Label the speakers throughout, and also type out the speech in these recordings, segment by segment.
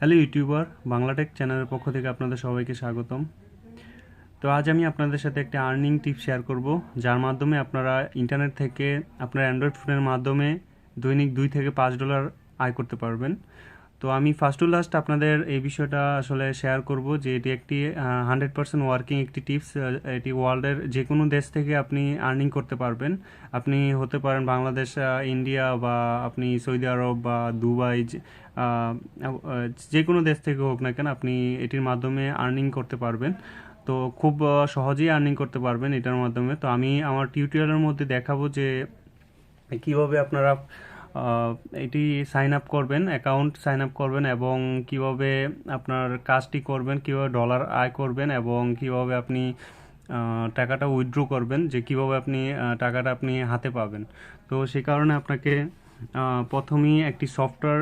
Speaker 1: Hello YouTuber Bangla Tech চ্যানেলের পক্ষ থেকে আপনাদের সবাইকে স্বাগতম। তো আজ আমি আপনাদের সাথে একটা আর্নিং টিপ শেয়ার করব, যার মাধ্যমে আপনারা ইন্টারনেট থেকে আপনার অ্যান্ড্রয়েড ফোনের মাধ্যমে দৈনিক দুই থেকে পাঁচ ডলার আয় করতে পারবেন। তো আমি ফার্স্ট টু লাস্ট আপনাদের এই বিষয়টা আসলে শেয়ার করব যে এটি একটি হান্ড্রেড পার্সেন্ট ওয়ার্কিং একটি টিপস এটি ওয়ার্ল্ডের যে কোনো দেশ থেকে আপনি আর্নিং করতে পারবেন। আপনি হতে পারেন বাংলাদেশ ইন্ডিয়া বা আপনি সৌদি আরব বা দুবাই যে- কোনো দেশ থেকে হোক না কেন আপনি এটির মাধ্যমে আর্নিং করতে পারবেন। তো খুব সহজেই আর্নিং করতে পারবেন এটার মাধ্যমে। তো আমি আমার টিউটোরিয়ালের মধ্যে দেখাবো যে কীভাবে আপনারা এটি সাইন আপ করবেন অ্যাকাউন্ট সাইন আপ করবেন এবং কীভাবে আপনার কাজটি করবেন, কীভাবে ডলার আয় করবেন এবং কীভাবে আপনি টাকাটা উইথড্র করবেন, যে কীভাবে আপনি টাকাটা আপনি হাতে পাবেন। তো সে কারণে আপনাকে প্রথমেই একটি সফটওয়্যার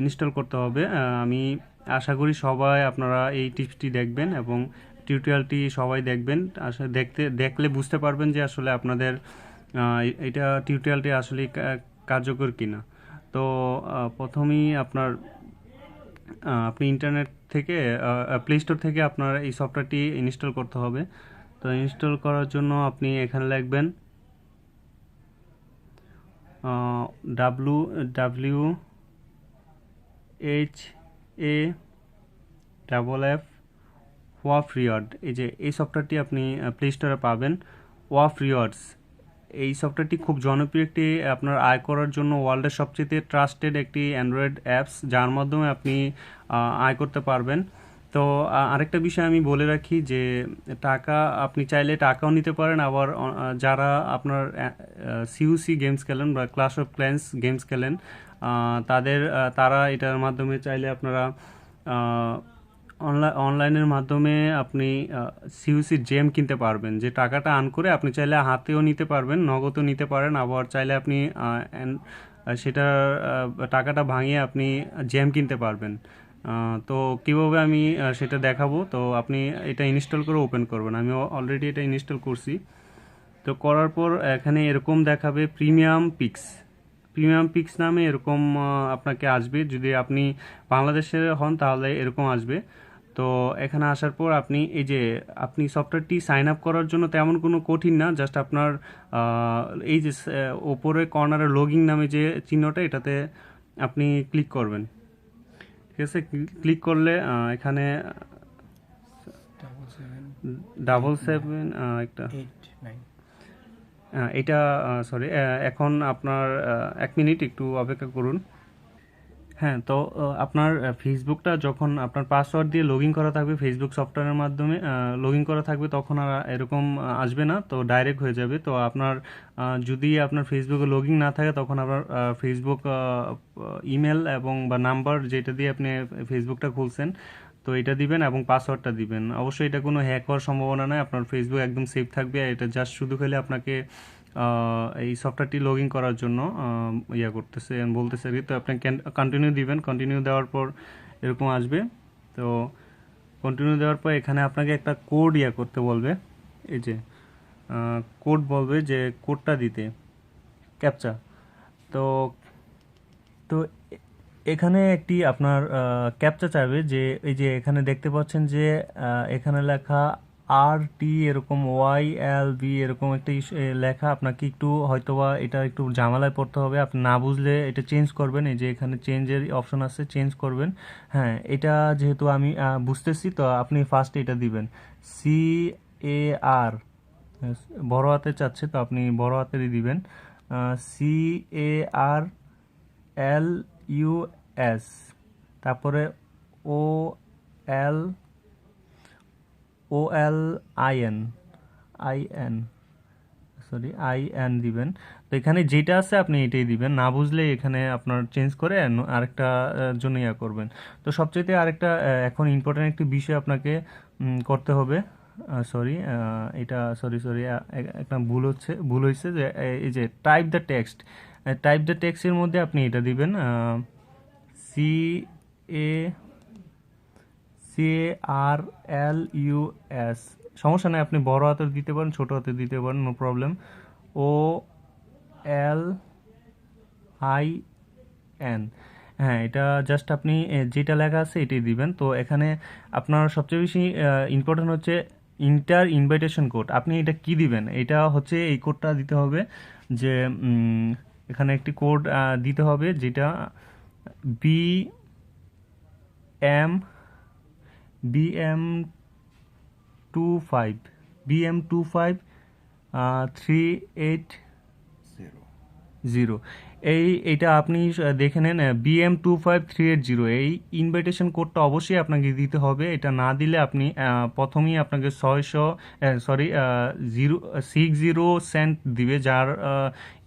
Speaker 1: ইনস্টল করতে হবে। আমি আশা করি সবাই আপনারা এই টিপসটি দেখবেন এবং টিউটোরিয়ালটি সবাই দেখবেন। আসলে দেখতে, দেখলে বুঝতে পারবেন যে আসলে আপনাদের এটা টিউটোরিয়ালটি আসলে কার্যকর কিনা। তো প্রথমেই আপনার আপনি ইন্টারনেট থেকে প্লে স্টোর থেকে আপনার এই সফটওয়্যারটি ইনস্টল করতে হবে। তো ইনস্টল করার জন্য আপনি এখানে লিখবেন W W H A double F Whaff reward এই যে এই সফটওয়্যারটি আপনি প্লে স্টোরে পাবেন। ওয়াফ রিওয়ার্ডস এই সফটওয়্যারটি খুব জনপ্রিয় একটি, আপনার আয় করার জন্য ওয়ার্ল্ডের সবচেয়ে ট্রাস্টেড একটি অ্যান্ড্রয়েড অ্যাপস যার মাধ্যমে আপনি আয় করতে পারবেন। তো আরেকটা বিষয় আমি বলে রাখি যে, টাকা আপনি চাইলে টাকাও নিতে পারেন। আবার যারা আপনার সিইউসি গেমস খেলেন বা ক্লাস অফ ক্ল্যান্স গেমস খেলেন তাদের তারা এটার মাধ্যমে চাইলে আপনারা অনলাইন অনলাইনের মাধ্যমে আপনি সিইউসি জেম কিনতে পারবেন। যে টাকাটা আন করে আপনি চাইলে হাতেও নিতে পারবেন, নগদও নিতে পারেন। আবার চাইলে আপনি সেটা টাকাটা ভাঙিয়ে আপনি জেম কিনতে পারবেন। তো কীভাবে আমি সেটা দেখাবো? তো আপনি এটা ইনস্টল করে ওপেন করবেন। আমি অলরেডি এটা ইনস্টল করছি। তো করার পর এখানে এরকম দেখাবে প্রিমিয়াম পিক্স প্রিমিয়াম পিক্স নামে এরকম আপনাকে আসবে। যদি আপনি বাংলাদেশের হন তাহলে এরকম আসবে। তো এখানে আসার পর আপনি এই যে, আপনি সফটওয়্যারটি সাইন আপ করার জন্য তেমন কোনো কঠিন না। জাস্ট আপনার এই যে ওপরে কর্নারে লগিং নামে যে চিহ্নটা, এটাতে আপনি ক্লিক করবেন। ঠিক আছে ক্লিক করলে এখানে
Speaker 2: ডাবল সেভেন
Speaker 1: একটা। এটা সরি এখন আপনার এক মিনিট একটু অপেক্ষা করুন। হ্যাঁ তো আপনার ফেসবুকটা যখন আপনার পাসওয়ার্ড দিয়ে লগ করা থাকবে ফেসবুক সফটওয়্যারের মাধ্যমে লগ করা থাকবে, তখন আর এরকম আসবে না, তো ডাইরেক্ট হয়ে যাবে। তো আপনার যদি আপনার ফেসবুকে লগ না থাকে, তখন আপনার ফেসবুক ইমেল এবং বা নাম্বার যেটা দিয়ে আপনি ফেসবুকটা খুলছেন, তো এটা দিবেন এবং পাসওয়ার্ডটা দিবেন। অবশ্যই এটা কোনো হ্যাক হওয়ার সম্ভাবনা নয় আপনার ফেসবুক একদম সেফ থাকবে, এটা জাস্ট শুধু খেলে আপনাকে এই সফটওয়্যারটি লগ ইন করার জন্য ইয়া করতেছে বলতেছে আর কি। তো আপনি কন্টিনিউ দিবেন কন্টিনিউ দেওয়ার পর এরকম আসবে তো কন্টিনিউ দেওয়ার পর এখানে আপনাকে একটা কোড ইয়া করতে বলবে, এই যে কোড বলবে যে কোডটা দিতে ক্যাপচা তো তো এখানে একটি আপনার ক্যাপচা চাইবে যে, এই যে এখানে দেখতে পাচ্ছেন যে এখানে লেখা আর টি এরকম ওয়াই এল বি এরকম একটা লেখা, আপনাকে একটু হয়তোবা এটা একটু ঝামেলায় পড়তে হবে। আপনি না বুঝলে এটা চেঞ্জ করবেন, এই যে এখানে চেঞ্জের অপশন আছে চেঞ্জ করবেন। হ্যাঁ এটা যেহেতু আমি বুঝতেছি, তো আপনি ফার্স্ট এটা দিবেন। সি এ আর বড় হাতে চাচ্ছে, তো আপনি বড় হাতেরই দিবেন। C A R L U S তারপরে O L O L I N sorry I N দিবেন। তো এখানে যেটা আছে আপনি এটাই দিবেন। না বুঝলে এখানে আপনার চেঞ্জ করে আরেকটা জন্য ইয়া করবেন। তো সবচেয়ে আরেকটা এখন ইম্পর্টেন্ট একটি বিষয় আপনাকে করতে হবে। সরি এটা সরি সরি একটা ভুল হচ্ছে, ভুল হয়েছে যে এই যে type the text type the টেক্সটের মধ্যে আপনি এটা দিবেন C A C R L U S সমস্যা নেই, আপনি বড় হাতের দিতে পারেন, ছোট হাতে দিতে পারেন no problem O L I N হ্যাঁ এটা জাস্ট আপনি যেটা লেখা আছে এটাই দিবেন। তো এখানে আপনার সবচেয়ে বেশি ইম্পর্টেন্ট হচ্ছে ইন্টার ইনভাইটেশন কোড আপনি এটা কি দিবেন? এটা হচ্ছে এই কোডটা দিতে হবে যে এখানে একটি কোড দিতে হবে যেটা B M B M two five B M two five three eight
Speaker 2: zero
Speaker 1: এই, এটা আপনি দেখে নেন B M two five three eight zero এই ইনভাইটেশন কোডটা অবশ্যই আপনাকে দিতে হবে। এটা না দিলে আপনি প্রথমেই আপনাকে ছয়শো sorry zero six zero cent দিবে, যার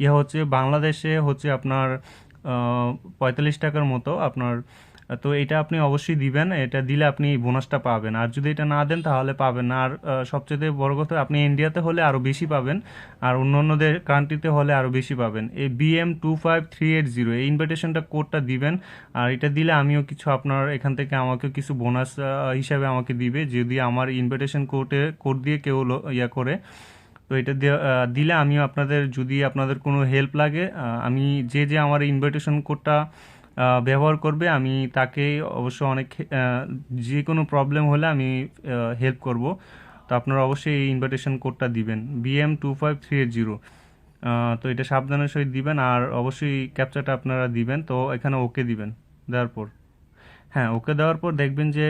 Speaker 1: ইয়ে হচ্ছে, বাংলাদেশে হচ্ছে আপনার পঁয়তাল্লিশ টাকার মতো আপনার তো এটা আপনি অবশ্যই দিবেন, এটা দিলে আপনি বোনাসটা পাবেন। আর যদি এটা না দেন তাহলে পাবেন আর সবচেয়ে বড় কথা, আপনি ইন্ডিয়াতে হলে আরও বেশি পাবেন, আর অন্য অন্যদের কান্ট্রিতে হলে আরও বেশি পাবেন। এই B M two five three eight zero এই ইনভিটেশনটা কোডটা দিবেন। আর এটা দিলে আমিও কিছু আপনার, এখান থেকে আমাকে কিছু বোনাস হিসাবে আমাকে দিবে। যদি আমার ইনভিটেশন কোডে কোড দিয়ে কেউ ইয়া করে, তো এটা দিলে আমিও আপনাদের, যদি আপনাদের কোনো হেল্প লাগে আমি যে যে আমার ইনভিটেশন কোডটা ব্যবহার করবে, আমি তাকে অবশ্য অনেক যে কোনো প্রবলেম হলে আমি হেল্প করব। তো আপনারা অবশ্যই এই ইনভাইটেশন কোডটা দিবেন B M two five three eight zero তো এটা সাবধানের সহিত দিবেন, আর অবশ্যই ক্যাপচারটা আপনারা দিবেন, তো এখানে ওকে দিবেন, দেওয়ার পর। হ্যাঁ ওকে দেওয়ার পর দেখবেন যে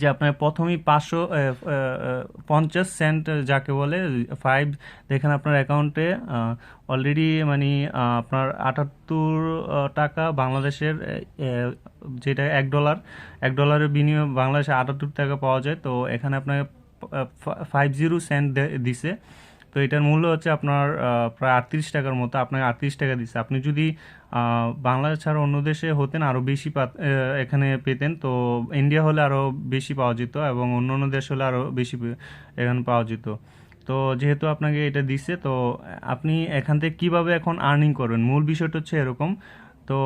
Speaker 1: যে আপনার প্রথমেই পাঁচশো পঞ্চাশ সেন্ট যাকে বলে ফাইভ দেখেন আপনার অ্যাকাউন্টে অলরেডি মানে আপনার আটাত্তর টাকা বাংলাদেশের যেটা এক ডলার এক ডলারের বিনিয়োগ বাংলাদেশে আটাত্তর টাকা পাওয়া যায়। তো এখানে আপনাকে ফাইভ জিরো সেন্ট দিছে। তো এটার মূল্য হচ্ছে আপনার প্রায় আটত্রিশ টাকার মতো, আপনাকে আটত্রিশ টাকা দিচ্ছে। আপনি যদি বাংলাদেশ ছাড়া অন্য দেশে হতেন আরও বেশি এখানে পেতেন, তো ইন্ডিয়া হলে আরও বেশি পাওয়া যেত এবং অন্য অন্য দেশ হলে আরও বেশি এখানে পাওয়া যেত। তো যেহেতু আপনাকে এটা দিচ্ছে, তো আপনি এখান থেকে কীভাবে এখন আর্নিং করবেন? মূল বিষয়টা হচ্ছে এরকম, তো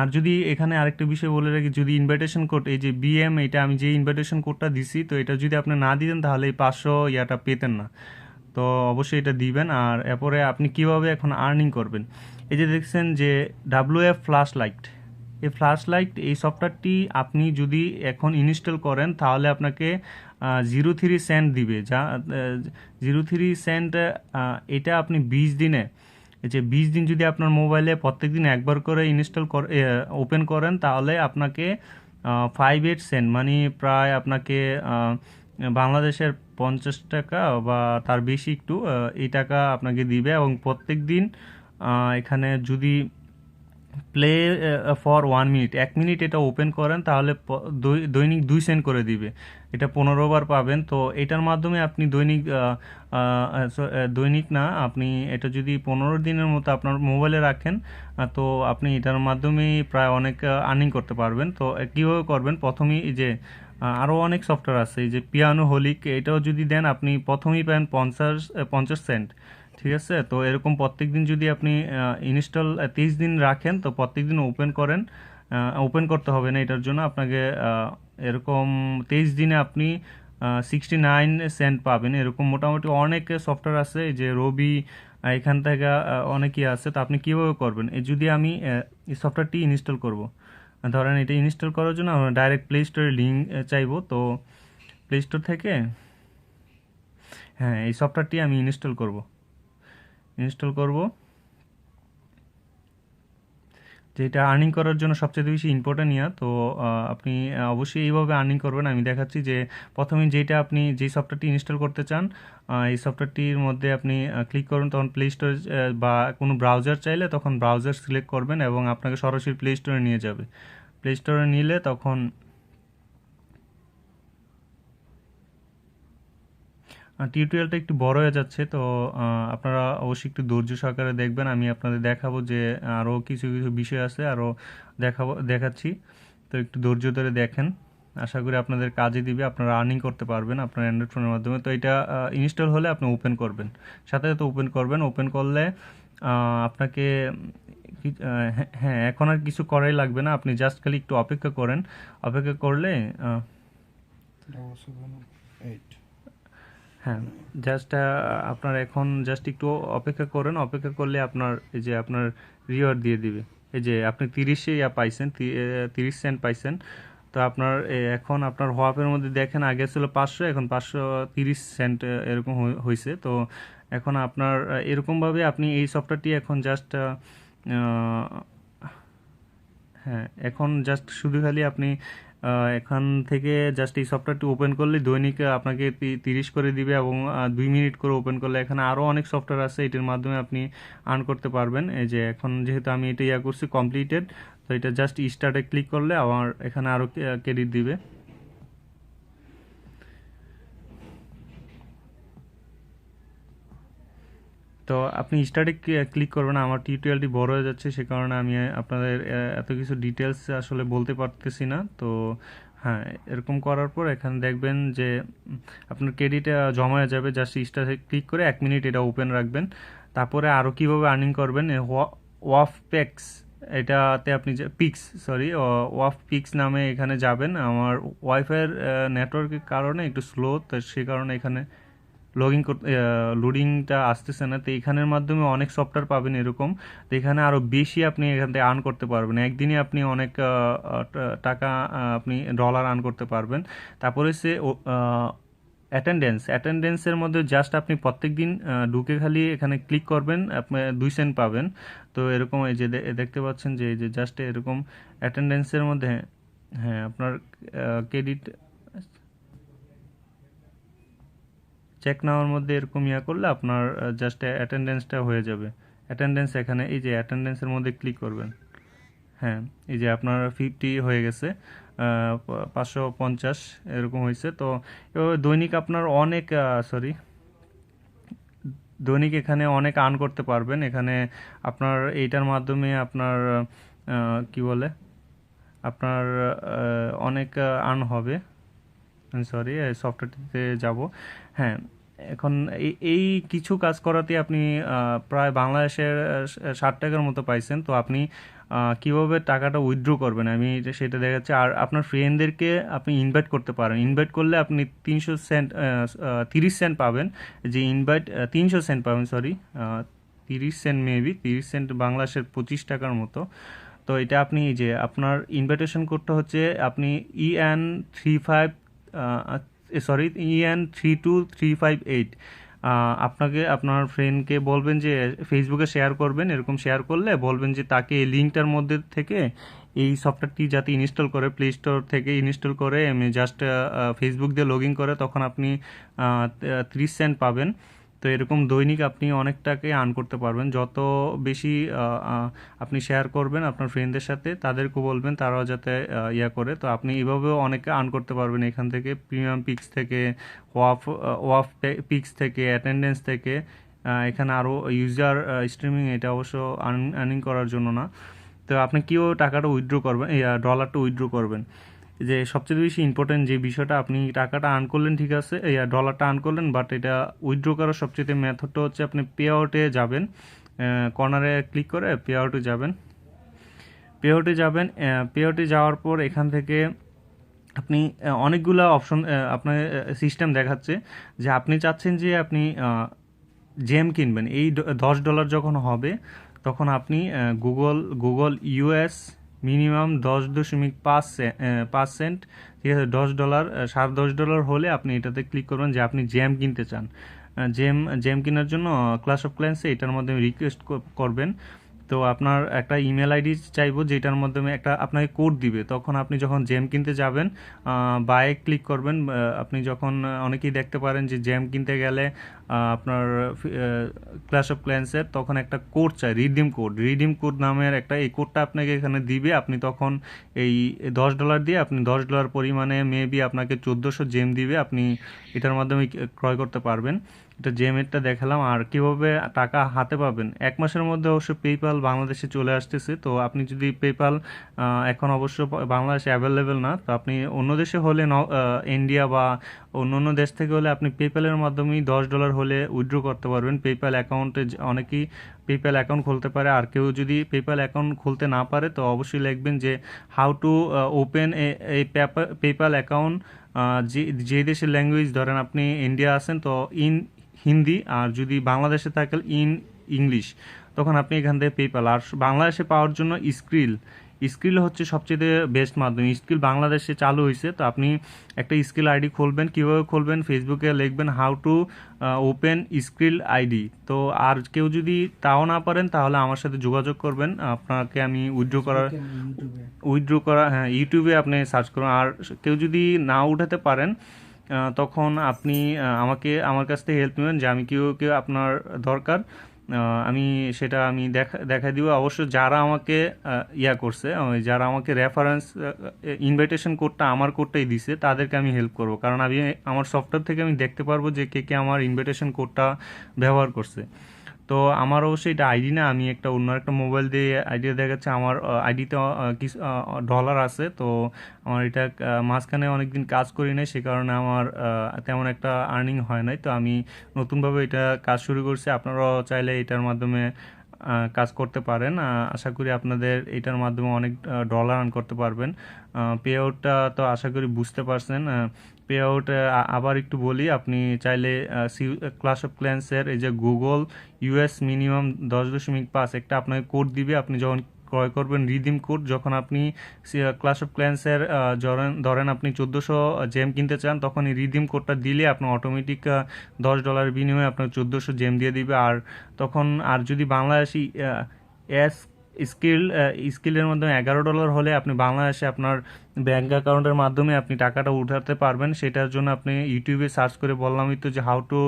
Speaker 1: আর যদি এখানে আরেকটা বিষয় বলে রাখি, যদি ইনভাইটেশন কোড এই যে বিএম এটা আমি যে ইনভাইটেশন কোডটা দিছি, তো এটা যদি আপনি না দিতেন, তাহলে এই পাঁচশো ইয়াটা পেতেন না। তো অবশ্যই এটা দিবেন। আর এরপরে আপনি কীভাবে এখন আর্নিং করবেন? এই যে দেখছেন যে ডাব্লিউ এফ ফ্ল্যাশ লাইট এই ফ্ল্যাশ লাইট এই সফটওয়্যারটি আপনি যদি এখন ইনস্টল করেন, তাহলে আপনাকে জিরো থ্রি সেন্ট দিবে। যা জিরো থ্রি সেন্ট এটা আপনি বিশ দিনে, এই যে বিশ দিন যদি আপনার মোবাইলে প্রত্যেক দিন একবার করে ইনস্টল ওপেন করেন, তাহলে আপনাকে ফাইভ এইট সেন্ট মানে প্রায় আপনাকে বাংলাদেশের পঞ্চাশ টাকা বা তার বেশি একটু এই টাকা আপনাকে দিবে এবং প্রত্যেক দিন এখানে যদি প্লে ফর ওয়ান মিনিট এক মিনিট এটা ওপেন করেন, তাহলে দৈনিক দুই সেন্ট করে দিবে। এটা পনেরো বার পাবেন। তো এটার মাধ্যমে আপনি দৈনিক দৈনিক না, আপনি এটা যদি পনেরো দিনের মতো আপনার মোবাইলে রাখেন তো আপনি এটার মাধ্যমে প্রায় অনেক আর্নিং করতে পারবেন। তো কীভাবে করবেন? প্রথমেই যে আরও অনেক সফটওয়্যার আছে, এই যে পিয়ানো হোলিক এটাও যদি দেন আপনি প্রথমেই পাবেন পঞ্চাশ পঞ্চাশ সেন্ট ঠিক আছে? তো এরকম প্রত্যেক দিন যদি আপনি ইনস্টল তেইশ দিন রাখেন, তো প্রত্যেক দিন ওপেন করেন ওপেন করতে হবে না এটার জন্য। আপনাকে এরকম তেইশ দিনে আপনি সিক্সটি নাইন সেন্ট পাবেন। এরকম মোটামুটি অনেক সফটওয়্যার আছে যে রবি এখান থেকে অনেকই আছে। তো আপনি কীভাবে করবেন? যদি আমি এই সফটওয়্যারটি ইনস্টল করব। ধরেন এটা ইনস্টল করার জন্য আমরা ডাইরেক্ট প্লে স্টোরে লিঙ্ক চাইব। তো প্লে স্টোর থেকে হ্যাঁ এই সফটওয়্যারটি আমি ইনস্টল করব। ইনস্টল করব। যেটা আর্নিং করার জন্য সবচেয়ে বেশি ইম্পর্টেন্ট ইয়া তো আপনি অবশ্যই এইভাবে আর্নিং করবেন। আমি দেখাচ্ছি যে প্রথমে যেটা আপনি যে সফটওয়্যারটি ইনস্টল করতে চান এই সফটওয়্যারটির মধ্যে আপনি ক্লিক করুন, তখন প্লে স্টোর বা কোনো ব্রাউজার চাইলে তখন ব্রাউজার সিলেক্ট করবেন এবং আপনাকে সরাসরি প্লে স্টোরে নিয়ে যাবে। প্লে স্টোরে নিলে তখন টিউটোরিয়ালটা একটু বড় হয়ে যাচ্ছে, তো আপনারা অবশ্যই একটু ধৈর্য সহকারে দেখবেন। আমি আপনাদের দেখাবো যে আরও কিছু কিছু বিষয় আছে আরও দেখাবো, দেখাচ্ছি। তো একটু ধৈর্য ধরে দেখেন। আশা করি আপনাদের কাজে দিবে, আপনারা আর্নিং করতে পারবেন আপনার অ্যান্ড্রয়েড ফোনের মাধ্যমে। তো এটা ইনস্টল হলে আপনি ওপেন করবেন। সাথে সাথে ওপেন করবেন। ওপেন করলে আপনাকে হ্যাঁ- হ্যাঁ এখন আর কিছু করাই লাগবে না। আপনি জাস্ট খালি একটু অপেক্ষা করেন। অপেক্ষা করলে
Speaker 2: এইট
Speaker 1: হ্যাঁ জাস্ট আপনার এখন জাস্ট একটু অপেক্ষা করেন, অপেক্ষা করলে আপনার এই যে আপনার রিওয়ার্ড দিয়ে দিবে। এই যে আপনি তিরিশে ইয়া পাইছেন তিরিশ সেন্ট পাইছেন, তো আপনার এখন আপনার হোয়াপের মধ্যে দেখেন, আগে ছিল পাঁচশো, এখন পাঁচশো তিরিশ সেন্ট এরকম হয়েছে তো এখন আপনার এরকমভাবে আপনি এই সফটওয়্যারটি এখন জাস্ট হ্যাঁ এখন জাস্ট শুধু খালি আপনি এখান থেকে জাস্ট এই সফটওয়্যারটি ওপেন করলে দৈনিক আপনাকে তিরিশ করে দিবে এবং দুই মিনিট করে ওপেন করলে এখানে আরও অনেক সফটওয়্যার আছে, এটির মাধ্যমে আপনি আর্ন করতে পারবেন। এই যে এখন যেহেতু আমি এটা ইয়া করছি কমপ্লিটেড তো এটা জাস্ট স্টার্টে ক্লিক করলে আমার এখানে আরও ক্রেডিট দিবে। তো আপনি স্টার্টে ক্লিক করবেন আমার টিউটোরিয়ালটি বড় হয়ে যাচ্ছে, সে কারণে আমি আপনাদের এত কিছু ডিটেলস আসলে বলতে পারতেছি না। তো হ্যাঁ এরকম করার পর এখানে দেখবেন যে আপনার ক্রেডিট জমা হয়ে যাবে। জাস্ট স্টার্টে ক্লিক করে এক মিনিট এটা ওপেন রাখবেন। তারপরে আরও কীভাবে আর্নিং করবেন ওয়াফ পেক্স এটাতে আপনি যে পিক্স সরি ওয়াফ পিক্স নামে এখানে যাবেন। আমার ওয়াইফাইয়ের নেটওয়ার্কের কারণে একটু স্লো তো সে কারণে এখানে লগ লোডিংটা আসতেছে না। তো এখানের মাধ্যমে অনেক সফটওয়্যার পাবেন এরকম। তো এখানে আরও বেশি আপনি এখান থেকে আর্ন করতে পারবেন। একদিনে আপনি অনেক টাকা আপনি ডলার আর্ন করতে পারবেন। তারপরে সে অ্যাটেন্ডেন্স অ্যাটেন্ডেন্সের মধ্যে জাস্ট আপনি প্রত্যেক দিন ঢুকে খালি এখানে ক্লিক করবেন, আপনি দুই সেন্ট পাবেন। তো এরকম এই যে দেখতে পাচ্ছেন যে, এই যে জাস্ট এরকম অ্যাটেন্ডেন্সের মধ্যে হ্যাঁ আপনার ক্রেডিট চেক নেওয়ার মধ্যে এরকম ইয়া করলে আপনার জাস্ট অ্যাটেন্ডেন্সটা হয়ে যাবে। অ্যাটেন্ডেন্স এখানে, এই যে অ্যাটেন্ডেন্সের মধ্যে ক্লিক করবেন। হ্যাঁ এই যে আপনার ফিফটি হয়ে গেছে পাঁচশো পঞ্চাশ এরকম হয়েছে। তো দৈনিক আপনার অনেক সরি দৈনিক এখানে অনেক আর্ন করতে পারবেন। এখানে আপনার, এইটার মাধ্যমে আপনার কি বলে, আপনার অনেক আর্ন হবে। সরি সফটওয়্যারটিতে যাব। হ্যাঁ এখন এই কিছু কাজ করাতে আপনি প্রায় বাংলাদেশের ষাট টাকার মতো পাইছেন। তো আপনি কীভাবে টাকাটা উইথড্র করবেন? আমি সেটা দেখাচ্ছি। আর আপনার ফ্রেন্ডদেরকে আপনি ইনভাইট করতে পারেন। ইনভাইট করলে আপনি তিনশো সেন্ট তিরিশ সেন্ট পাবেন। যে ইনভাইট তিনশো সেন্ট পাবেন সরি তিরিশ সেন্ট মেবি তিরিশ সেন্ট বাংলাদেশের পঁচিশ টাকার মতো। তো এটা আপনি যে, আপনার ইনভাইটেশন কোডটা হচ্ছে আপনি E N three five sorry E N three two three five eight আপনাকে, আপনার ফ্রেন্ডকে বলবেন যে ফেসবুকে শেয়ার করবেন, এরকম শেয়ার করলে বলবেন যে, তাকে এই লিঙ্কটার মধ্যে থেকে এই সফটওয়্যারটি যাতে ইনস্টল করে প্লে স্টোর থেকে ইনস্টল করে এমনি জাস্ট ফেসবুক দিয়ে লগ ইন করে, তখন আপনি ত্রিশ সেন্ট পাবেন। তো এরকম দৈনিক আপনি অনেক টাকাই আর্ন করতে পারবেন। যত বেশি আপনি শেয়ার করবেন আপনার ফ্রেন্ডদের সাথে, তাদেরকে বলবেন, তারাও যাতে ইয়া করে। তো আপনি এভাবেও অনেক আর্ন করতে পারবেন এখান থেকে। প্রিমিয়াম পিক্স থেকে ওয়াফ ওয়াফ পিক্স থেকে অ্যাটেন্ডেন্স থেকে এখানে আরও ইউজার স্ট্রিমিং এটা অবশ্য আর্নিং করার জন্য না। তো আপনি কীভাবে টাকাটা উইথড্র করবেন ডলারটা উইথড্র করবেন? যে সবচেয়ে বেশি ইম্পর্টেন্ট যে বিষয়টা, আপনি টাকাটা আর্ন করলেন, ঠিক আছে ডলারটা আর্ন করলেন বাট এটা উইথড্র করার সবচেয়ে মেথডটা হচ্ছে আপনি পে আউটে যাবেন কর্নারে ক্লিক করে পে আউটে যাবেন। পে আউটে যাবেন পে আউটে যাওয়ার পর এখান থেকে আপনি অনেকগুলো অপশন আপনার সিস্টেম দেখাচ্ছে যে আপনি চাচ্ছেন যে আপনি জেম কিনবেন। এই দশ ডলার যখন হবে, তখন আপনি গুগল গুগল ইউএস মিনিমাম দশ দশমিক পাঁচ পাঁচ সেন্ট, ঠিক আছে? দশ ডলার সাড়ে দশ ডলার হলে আপনি এটাতে ক্লিক করবেন যে আপনি জ্যাম কিনতে চান। জেম জেম কেনার জন্য ক্লাস অফ ক্ল্যান্সে এটার মাধ্যমে রিকোয়েস্ট করবেন। তো আপনার একটা ইমেল আইডি চাইব যেটার মাধ্যমে একটা আপনাকে কোড দিবে। তখন আপনি যখন জেম কিনতে যাবেন বায়ে ক্লিক করবেন। আপনি যখন অনেকেই দেখতে পারেন যে জেম কিনতে গেলে আপনার ক্লাস অফ ক্ল্যান্সের তখন একটা কোড চাই রিডিম কোড রিডিম কোড নামের একটা এই কোডটা আপনাকে এখানে দিবে। আপনি তখন এই দশ ডলার দিয়ে আপনি দশ ডলার পরিমাণে মেবি আপনাকে চোদ্দোশো জেম দিবে। আপনি এটার মাধ্যমে ক্রয় করতে পারবেন। এটা জেমেরটা দেখালাম। আর কীভাবে টাকা হাতে পাবেন? এক মাসের মধ্যে অবশ্য পেপাল বাংলাদেশে চলে আসতেছে। তো আপনি যদি পেপাল এখন অবশ্য বাংলাদেশে অ্যাভেলেবেল না, তো আপনি অন্য দেশে হলে ইন্ডিয়া বা অন্য অন্য দেশ থেকে হলে আপনি পেপ্যালের মাধ্যমেই দশ ডলার হলে উইথড্র করতে পারবেন। পেপ্যাল অ্যাকাউন্টে অনেকেই পেপ্যাল অ্যাকাউন্ট খুলতে পারে। আর কেউ যদি পেপ্যাল অ্যাকাউন্ট খুলতে না পারে, তো অবশ্যই লিখবেন যে হাউ টু ওপেন এই পেপ্যাল অ্যাকাউন্ট যে যে দেশের ল্যাঙ্গুয়েজ ধরেন আপনি ইন্ডিয়া আছেন, তো ইন হিন্দি আর যদি বাংলাদেশে থাকেন ইন ইংলিশ তখন আপনি এখান থেকে পেপ্যাল আর বাংলাদেশে পাওয়ার জন্য স্ক্রিল স্কিল হচ্ছে সবচেয়ে বেস্ট মাধ্যম। স্কিল বাংলাদেশে চালু হয়েছে তো আপনি একটা স্কিল আইডি খুলবেন কীভাবে খুলবেন ফেসবুকে লিখবেন how to open skill ID. তো আর কেউ যদি তাও না পারেন তাহলে আমার সাথে যোগাযোগ করবেন। আপনাকে আমি উইথড্র করার উইথড্র করা হ্যাঁ ইউটিউবে আপনি সার্চ করুন। আর কেউ যদি না উঠাতে পারেন তখন আপনি আমাকে আমার কাছ থেকে হেল্প নেবেন যে আমি কেউ কেউ আপনার দরকার। আমি সেটা আমি দেখা দেখা দিব। অবশ্য যারা আমাকে ইয়া করছে যারা আমাকে রেফারেন্স ইনভাইটেশন কোডটা আমার কোডটাই দিছে, তাদেরকে আমি হেল্প করব। কারণ আমি, আমার সফটওয়্যার থেকে আমি দেখতে পারব যে কে কে আমার ইনভাইটেশন কোডটা ব্যবহার করছে। তো আমার অবশ্যই এটা আইডি না, আমি একটা অন্য একটা মোবাইল দিয়ে আইডি দেখাচ্ছে। আমার আইডিতে কিছু ডলার আছে, তো আমার এটা মাঝখানে অনেকদিন কাজ করি নাই, সে কারণে আমার তেমন একটা আর্নিং হয় নাই। তো আমি নতুনভাবে এটা কাজ শুরু করছি। আপনারাও চাইলে এটার মাধ্যমে কাজ করতে পারেন। আশা করি আপনাদের এটার মাধ্যমে অনেক ডলার আর্ন করতে পারবেন। পে আউটটা তো আশা করি বুঝতে পারছেন। পে আউট আবার একটু বলি, আপনি চাইলে ক্লাস অফ ক্ল্যান্সের এই যে গুগল ইউএস মিনিমাম দশ দশমিক পাঁচ একটা আপনাকে কোড দিবে। আপনি যখন ক্রয় করবেন রিডিম কোড যখন আপনি ক্লাস অফ ক্ল্যান্সের ধরেন আপনি চোদ্দোশো জেম কিনতে চান, তখন এই রিডিম কোডটা দিলে আপনার অটোমেটিক দশ ডলারের বিনিময়ে আপনার চোদ্দোশো জেম দিয়ে দিবে। আর তখন, আর যদি বাংলাদেশি এস স্কিল স্কিলের মাধ্যমে এগারো ডলার হলে আপনি বাংলাদেশে আপনার ব্যাঙ্ক অ্যাকাউন্টের মাধ্যমে আপনি টাকাটা উঠাতে পারবেন। সেটার জন্য আপনি ইউটিউবে সার্চ করে বললামই তো যে how to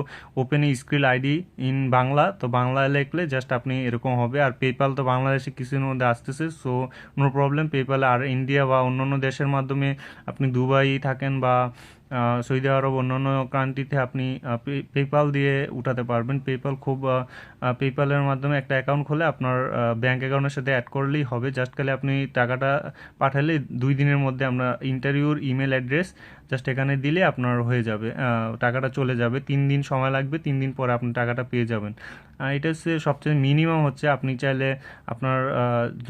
Speaker 1: open skill ID in Bangla. তো বাংলায় লিখলে জাস্ট আপনি এরকম হবে। আর পেপাল তো বাংলাদেশে কিছুদিনের মধ্যে আসতেছে সো নো প্রবলেম পেপাল আর ইন্ডিয়া বা অন্যান্য দেশের মাধ্যমে আপনি দুবাই থাকেন বা সৌদি আরব অন্যান্য কান্ট্রিতে আপনি পেপাল দিয়ে উঠাতে পারবেন। পেপাল খুব পেপালের মাধ্যমে একটা অ্যাকাউন্ট খুলে আপনার ব্যাঙ্ক অ্যাকাউন্টের সাথে অ্যাড করলেই হবে। জাস্ট খালি আপনি টাকাটা পাঠালে দুই দিনের মধ্যে আমরা ইন্টারভিউর ইমেল অ্যাড্রেস জাস্ট এখানে দিলে আপনার হয়ে যাবে টাকাটা চলে যাবে। তিন দিন সময় লাগবে, তিন দিন পরে আপনি টাকাটা পেয়ে যাবেন। এটা হচ্ছে সবচেয়ে মিনিমাম হচ্ছে, আপনি চাইলে আপনার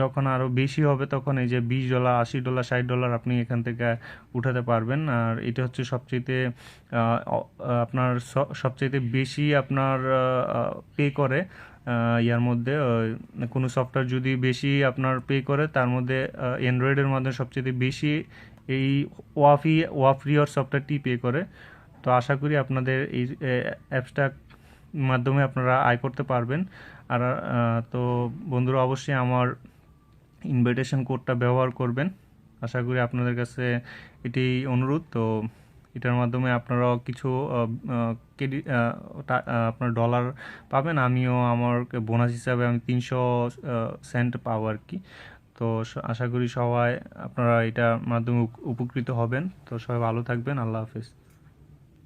Speaker 1: যখন আরও বেশি হবে তখন এই যে বিশ ডলার, আশি ডলার, ষাট ডলার আপনি এখান থেকে উঠাতে পারবেন। আর এটা হচ্ছে সবচেয়েতে আপনার সবচেয়েতে বেশি আপনার পে করে। ইয়ার মধ্যে কোনো সফটওয়্যার যদি বেশি আপনার পে করে, তার মধ্যে অ্যান্ড্রয়েডের মধ্যে সবচেয়ে বেশি এই ওয়াফি ওয়াফ্রিওর সফটওয়্যারটি পে করে। তো আশা করি আপনাদের এই অ্যাপসটা মাধ্যমে আপনারা আয় করতে পারবেন। আর তো বন্ধুরা অবশ্যই আমার ইনভিটেশন কোডটা ব্যবহার করবেন। আশা করি আপনাদের কাছে এটি অনুরোধ। তো এটার মাধ্যমে আপনারাও কিছু ক্রেডিট আপনার ডলার পাবেন। আমিও আমার বোনাস হিসাবে আমি তিনশো সেন্ট পাবো আর কি। তো আশা করি সবাই আপনারা এটার মাধ্যমে উপ- উপকৃত হবেন। তো সবাই ভালো থাকবেন। আল্লাহ হাফেজ।